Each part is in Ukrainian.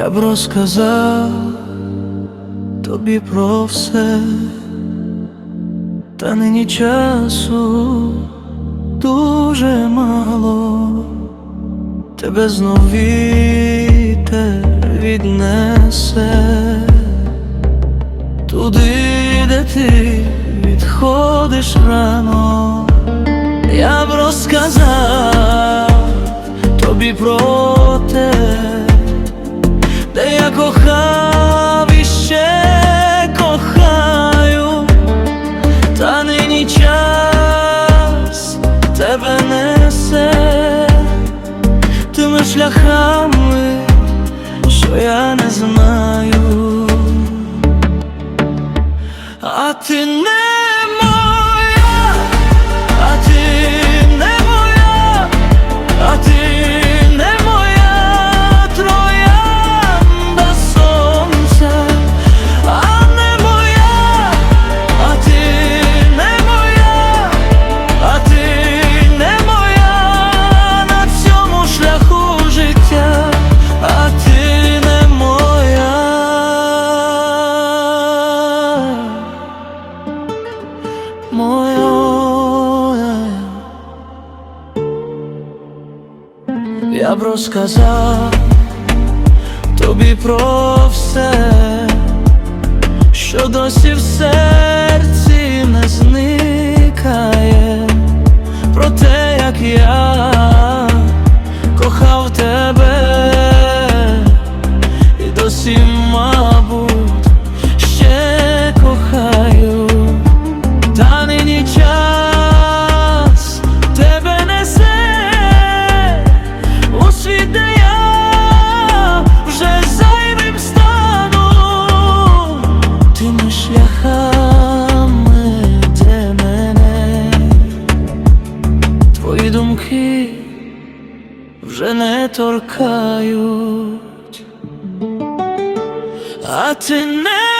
Я б розказав тобі про все, та нині часу дуже мало, тебе знов вітер віднесе. Туди, де ти відходиш рано, я б розказав тобі про шляхами, що я не знаю, а ти не я б розказав тобі про все, що досі в серці не зникає, думки вже не торкають, а ти не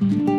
Mm-hmm.